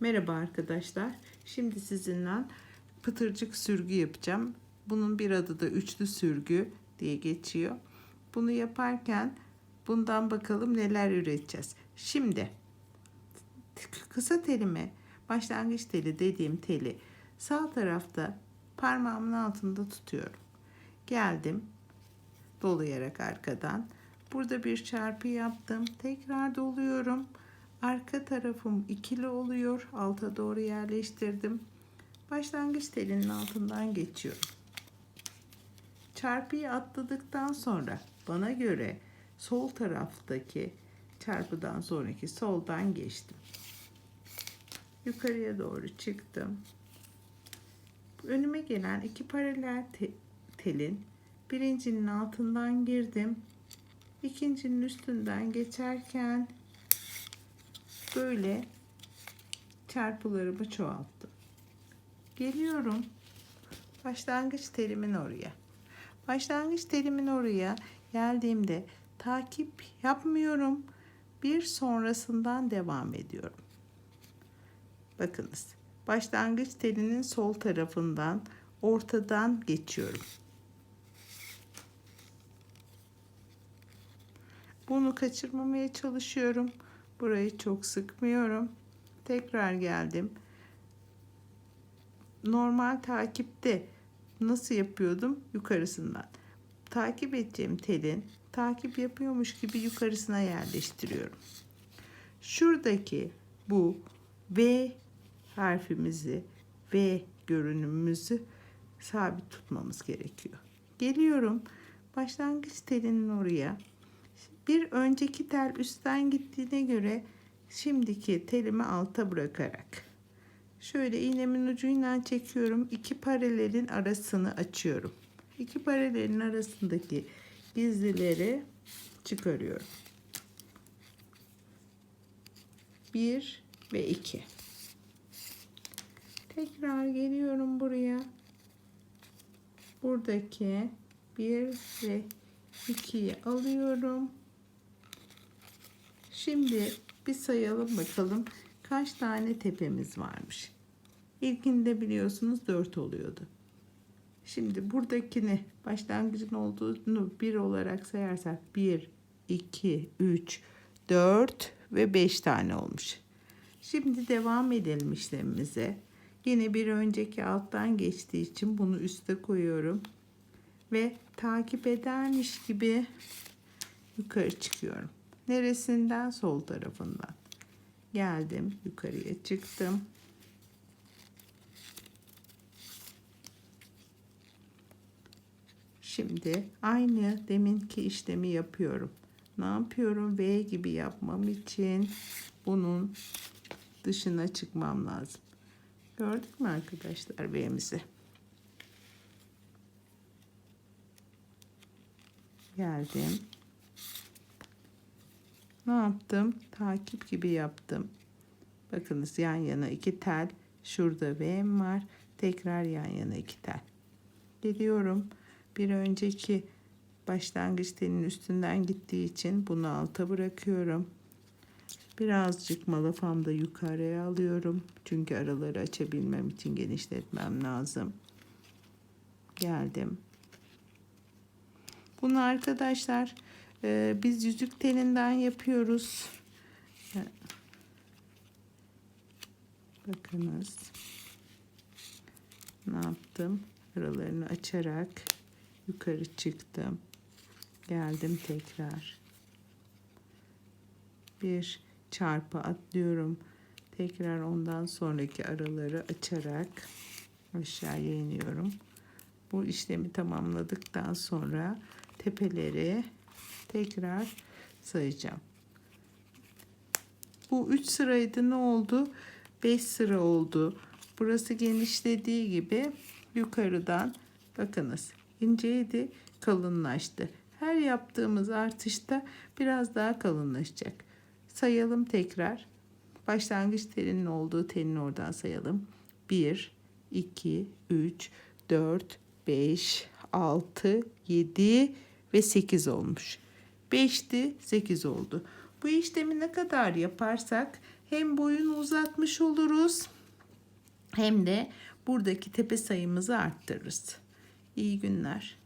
Merhaba arkadaşlar. Şimdi sizinle pıtırcık sürgü yapacağım. Bunun bir adı da üçlü sürgü diye geçiyor. Bunu yaparken bundan bakalım neler üreteceğiz. Şimdi kısa telimi başlangıç teli dediğim teli sağ tarafta parmağımın altında tutuyorum. Geldim dolayarak arkadan. Burada bir çarpı yaptım. Tekrar doluyorum. Arka tarafım ikili oluyor. Alta doğru yerleştirdim. Başlangıç telinin altından geçiyorum. Çarpıyı atladıktan sonra bana göre sol taraftaki çarpıdan sonraki soldan geçtim. Yukarıya doğru çıktım. Önüme gelen iki paralel te telin birincinin altından girdim. İkincinin üstünden geçerken böyle çarpılarımı çoğalttım. Geliyorum başlangıç terimin oraya. Başlangıç terimin oraya geldiğimde takip yapmıyorum. Bir sonrasından devam ediyorum. Bakınız. Başlangıç telinin sol tarafından ortadan geçiyorum. Bunu kaçırmamaya çalışıyorum. Burayı çok sıkmıyorum. Tekrar geldim. Normal takipte nasıl yapıyordum? Yukarısından. Takip edeceğim telin takip yapıyormuş gibi yukarısına yerleştiriyorum. Şuradaki bu V harfimizi V görünümümüzü sabit tutmamız gerekiyor. Geliyorum başlangıç telinin oraya. Bir önceki tel üstten gittiğine göre şimdiki telimi alta bırakarak şöyle iğnemin ucuyla çekiyorum. İki paralelin arasını açıyorum. İki paralelin arasındaki gizlileri çıkarıyorum. Bir ve iki. Tekrar geliyorum buraya. Buradaki bir ve ikiyi alıyorum. Şimdi bir sayalım bakalım kaç tane tepemiz varmış. İlkinde biliyorsunuz 4 oluyordu. Şimdi buradakini başlangıcın olduğunu 1 olarak sayarsak 1, 2, 3, 4 ve 5 tane olmuş. Şimdi devam edelim işlemimize. Yine bir önceki alttan geçtiği için bunu üste koyuyorum. Ve takip edermiş gibi yukarı çıkıyorum. Neresinden? Sol tarafından. Geldim. Yukarıya çıktım. Şimdi aynı deminki işlemi yapıyorum. Ne yapıyorum? V gibi yapmam için bunun dışına çıkmam lazım. Gördük mü arkadaşlar V'mizi? Geldim. Ne yaptım? Takip gibi yaptım. Bakınız yan yana iki tel. Şurada V'm var. Tekrar yan yana iki tel. Geliyorum. Bir önceki başlangıç telinin üstünden gittiği için bunu alta bırakıyorum. Birazcık malafamda yukarıya alıyorum. Çünkü araları açabilmem için genişletmem lazım. Geldim. Bunu arkadaşlar e, biz yüzük telinden yapıyoruz. Bakınız. Ne yaptım? Aralarını açarak yukarı çıktım. Geldim tekrar. Bir çarpı atlıyorum. Tekrar ondan sonraki araları açarak aşağıya iniyorum. Bu işlemi tamamladıktan sonra tepeleri tekrar sayacağım. Bu 3 sıraydı ne oldu? 5 sıra oldu. Burası genişlediği gibi yukarıdan bakınız inceydi kalınlaştı. Her yaptığımız artışta biraz daha kalınlaşacak. Sayalım tekrar. Başlangıç telinin olduğu telin oradan sayalım. 1, 2, 3, 4, 5, 6, 7 ve 8 olmuş. 5'ti 8 oldu. Bu işlemi ne kadar yaparsak Hem boyunu uzatmış oluruz hem de buradaki tepe sayımızı arttırırız. İyi günler.